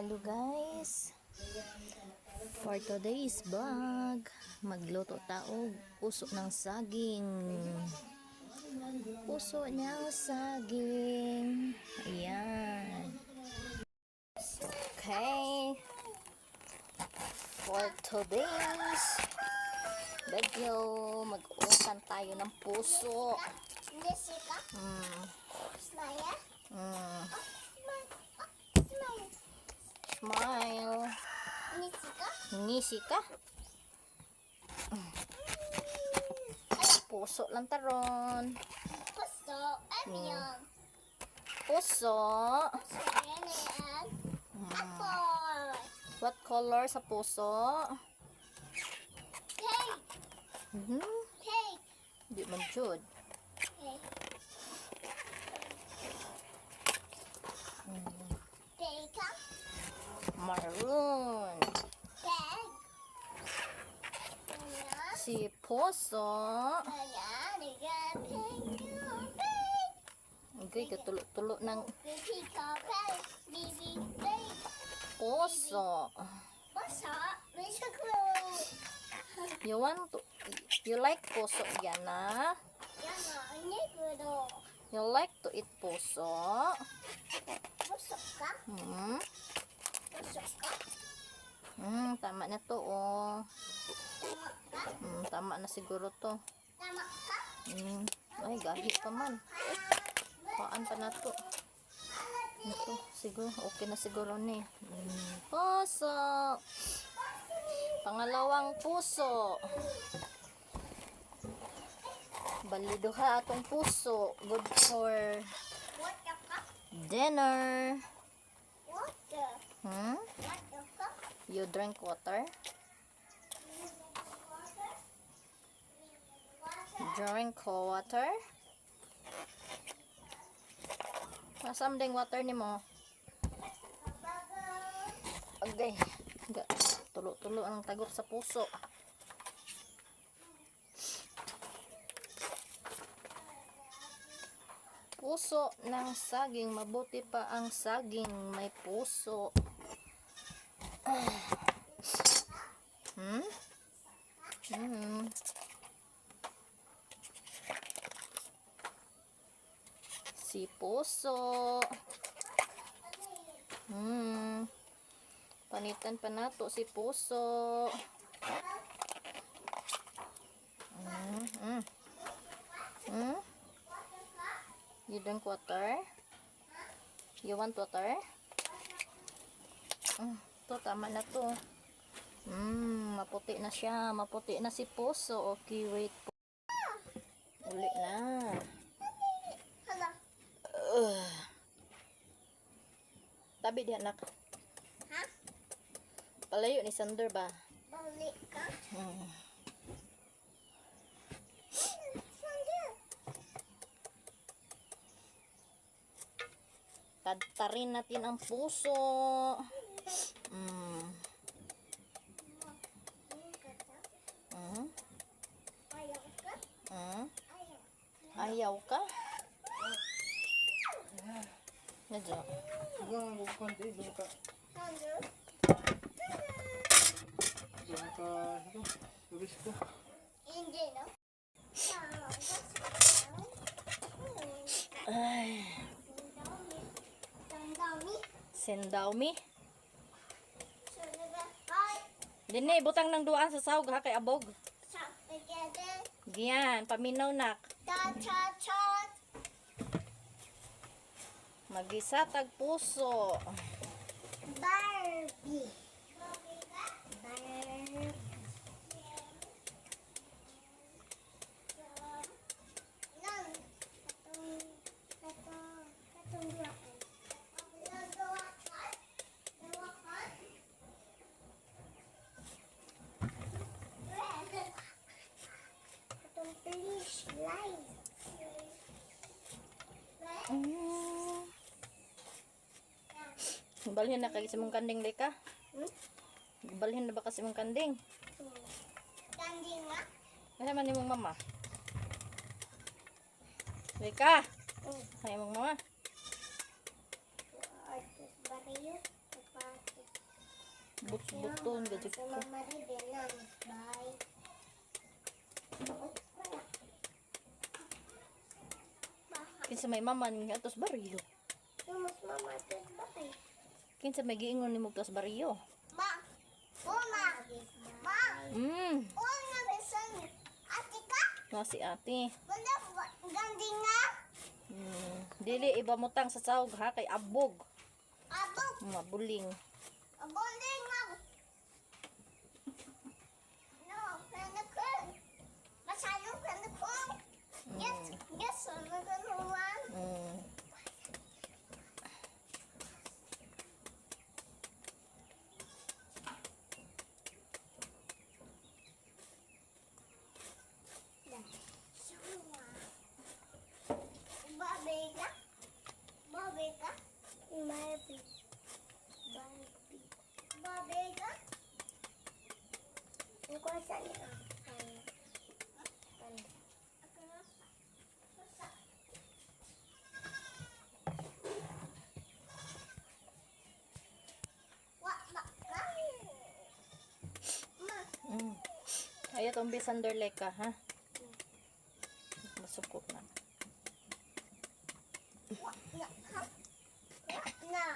Hello guys. For today's vlog, magluto taog puso ng saging. Puso ng saging. Ayan. Okay. For today's video, mag-uusan tayo ng puso. Jessica, Mm, Smile, mm, Smile, smile. Ngisi ka? Puso lang taron. Pusto, Onion, Puso. Serenian, Apple, What color sa puso? Cake, Hmm? Cake, Di man jud. Bacon, Maroon. Si Bag, Okay, katulo-tulo ng Mr. Crew, You want to, you like puso yan ah? Yan o, Negro, You like to eat puso? Pusto ka, Hmm? Hmm, tama na to oh. Hmm, tama na siguro to. Hmm. Ay, gahi pa man. Paan pa na to. Ito, siguro, okay na siguro ni. Hmm. Puso. Pangalawang puso. Baliduha atong puso. Good for dinner. What the? Hmm? You drink water? Drink water? Nasam ding water ni mo? Okay. Tulo-tulo ang tagok sa puso. Puso ng saging. Mabuti pa ang saging. May puso. Hmm? Si puso. Hmm. Panitan pa nato si puso. Hmm. Hmm. Hmm? You drink water? You want water? Hmm. To, tama na to. Hmm, maputi na siya. Maputi na si puso. Okay, wait po. Uli na. Ugh. Tabi di anak. Ha? Palayo ni Sander ba? Balik ka? Hmm. Tadtarin natin ang puso. Hmm. Hmm. Ayaw ka? Hmm. Ayaw. Ka? Nadyo. Hanggang konti, doon ka, doon ka, ano, tulis ko. Hindi, no? Ay. Sandami. Sendaw mi. Sander. Hi. Dini, butang ng duaan sa sahog ha kay abog. Giyan, paminaw nak. Magisa tag puso. Barbie. Barbie. Balhin na kasi mong kanding deka. Hmm? Balhin na ba kasi mong kanding? Hmm. Kanding ma? Ano man ni mong mama? Deka. Hmm. Ay mong mama. Buts-buton gadget ko. Kinsa may mama niya atos barilo. Mas mama atos barilo. Kinsa may giingon nimo plus baryo? Ma. Uma. Ma. Ma! Mm. O, Una bisan. Ate ka? No si ate. Wala gandi nga. Mm. Dili iba mutang sa sahog ha kay abog. Abog. Mabuling. Mabuling. Ayat ang bisander leka, ha? Masukok na. No.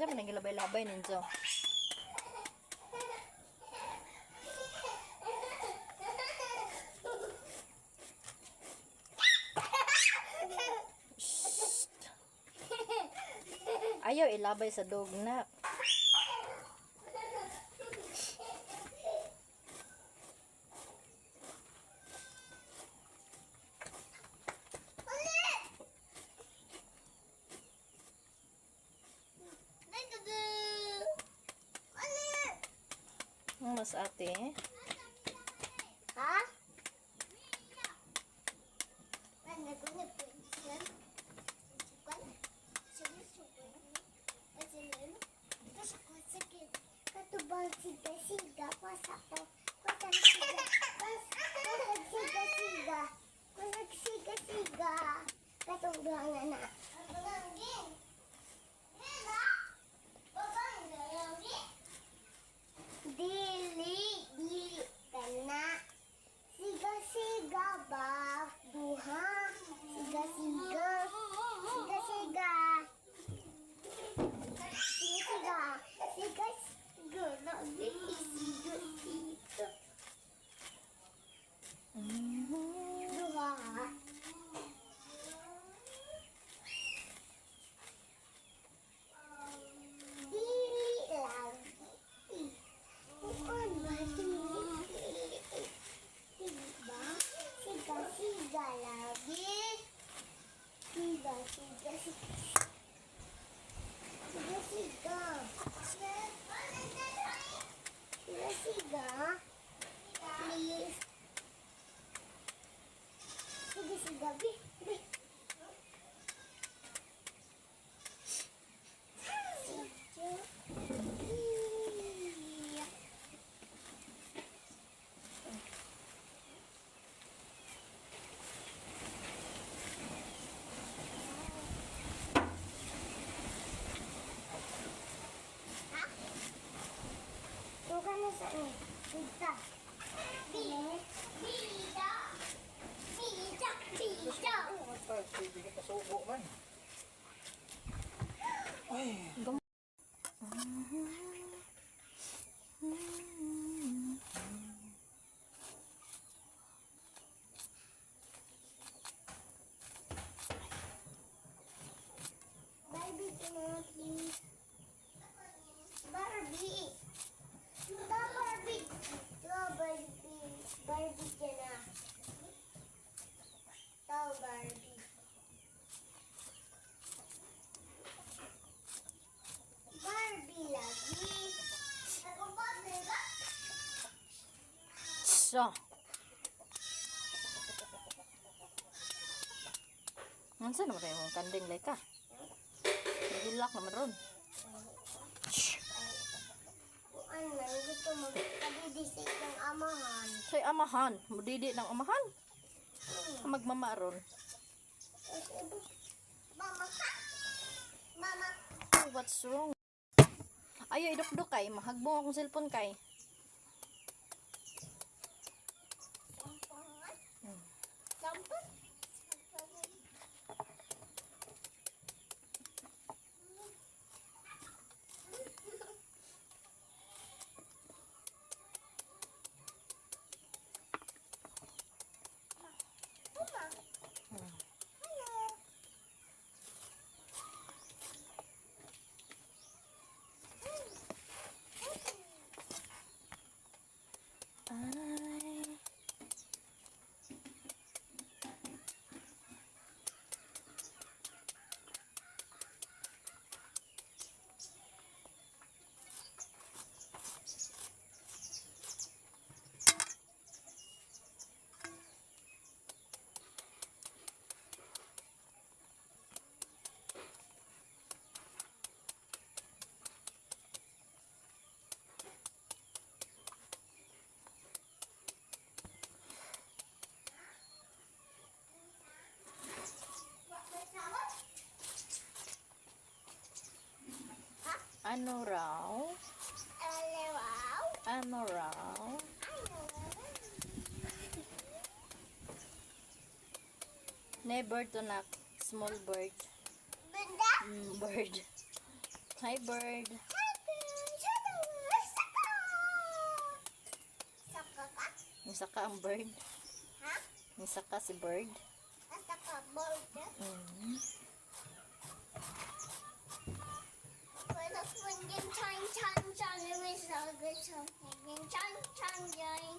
Dami nang labay-labay ninyo. Ayaw ilabay sa dog na. mas ate 哎 Sa. Nansa naman kayo mong kanding like ka? Nagulak naman ron. Kung ano, gusto mo kadidisik ng amahan. Say amahan. Mudidi ng amahan. Magmama ron. Mama ka? Mama, what's wrong? Ayo, idukduk kay. Mahagbong akong cellphone kay. Ano raw? Ano raw? Ne bird to nak. Small bird. Benda? Mm, bird. Hi bird. Saka ka? Nisaka ang bird. Ha? Nisaka si bird. Saka bold ka? Again, chang, chang, chang, it was so good. So, again, chang, chang, chang.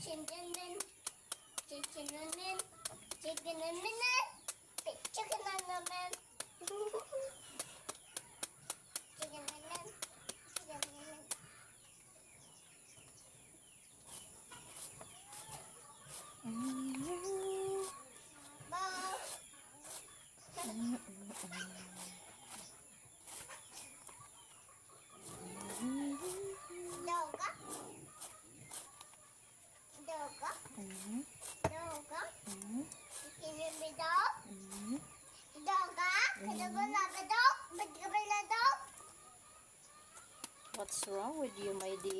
Chicken and chicken and chicken and chicken and chicken and you, my dear?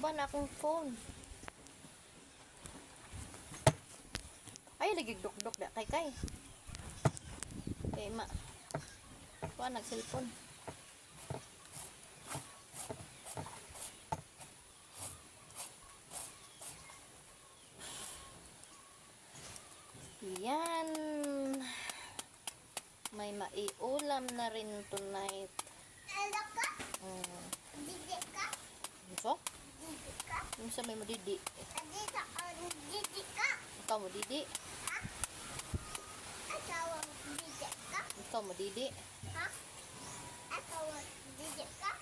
Tumba na akong phone. Ay, nagigdok-dok da kay kay. Kay ma. Kuha nag-cellphone. Yan. May maiulam na rin tonight. Ano ka? Mm. Didi ka? So, Didi ka? yung sa may mo didi. Didi ka? Didi ka? Ikaw mo didi. Ha? Asawang didi ka? Ikaw mo didi. Ha? Asawang didi ka?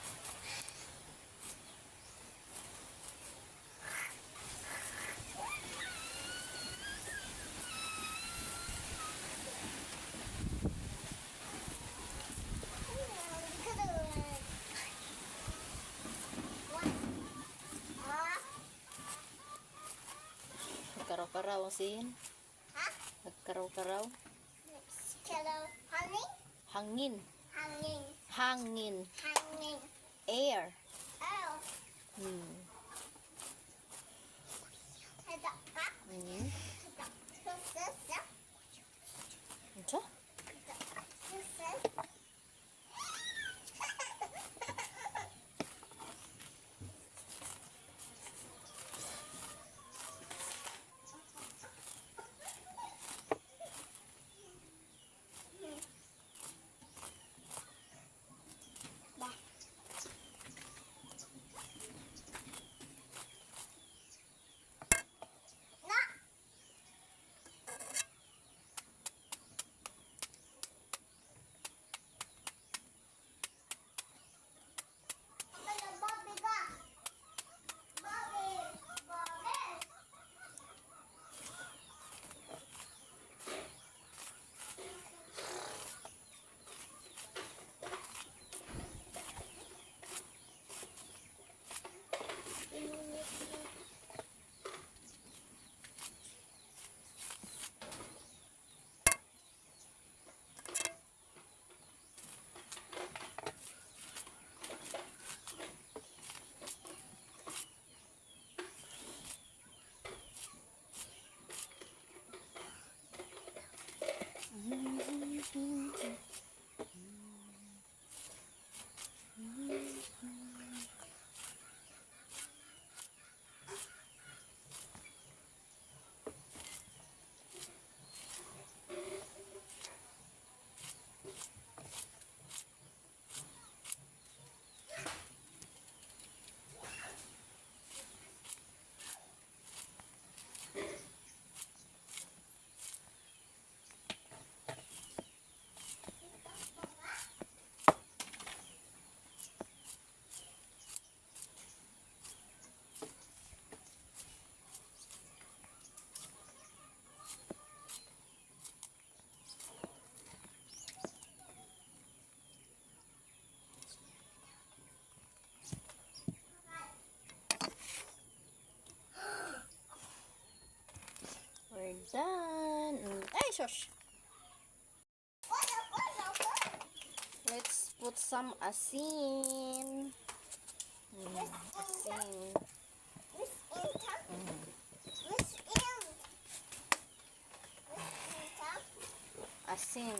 Nagkaraw-karaw ang sin. ha? Nagkaraw-karaw. Honey? Hangin. Hangin, Hangin. hangin. Air. Mm, Ay, shush. Let's put some asin. Mm, asin. Inta. Asin.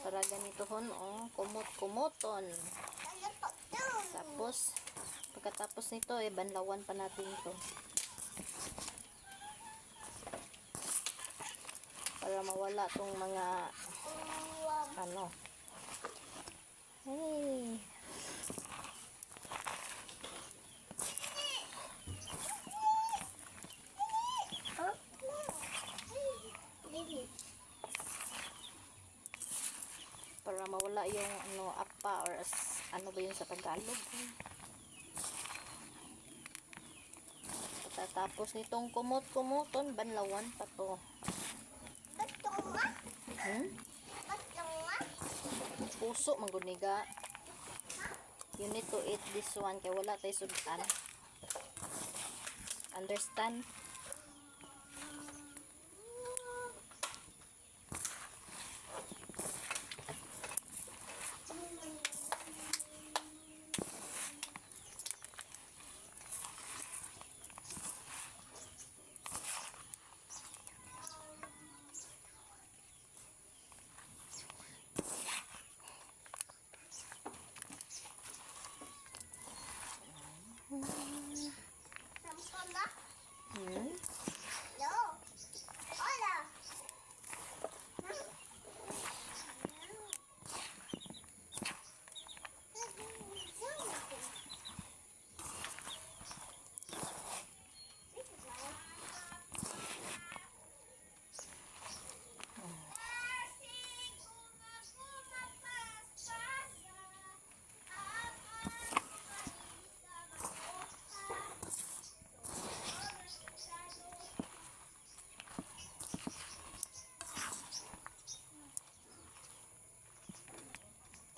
Para ganito hon, oh. Kumot-kumoton. Po to? Tapos, pagkatapos nito, eh, banlawan pa natin ito. Para mawala tong mga, ano. Hey. Para mawala yung, ano, apa or as, ano ba yun sa Tagalog. Pagkatapos nitong kumot-kumuton, banlawan pa to. Hmm? Puso maguniga you need to eat this one kay wala tayo sudan understand Sampala? hmm? No. Hola.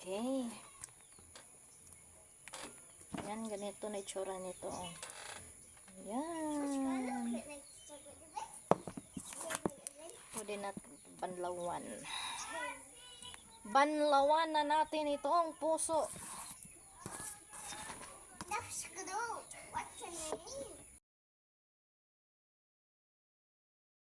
okay ganito na itsura nito oh. yan pwede na banlawan. Banlawan na natin itong puso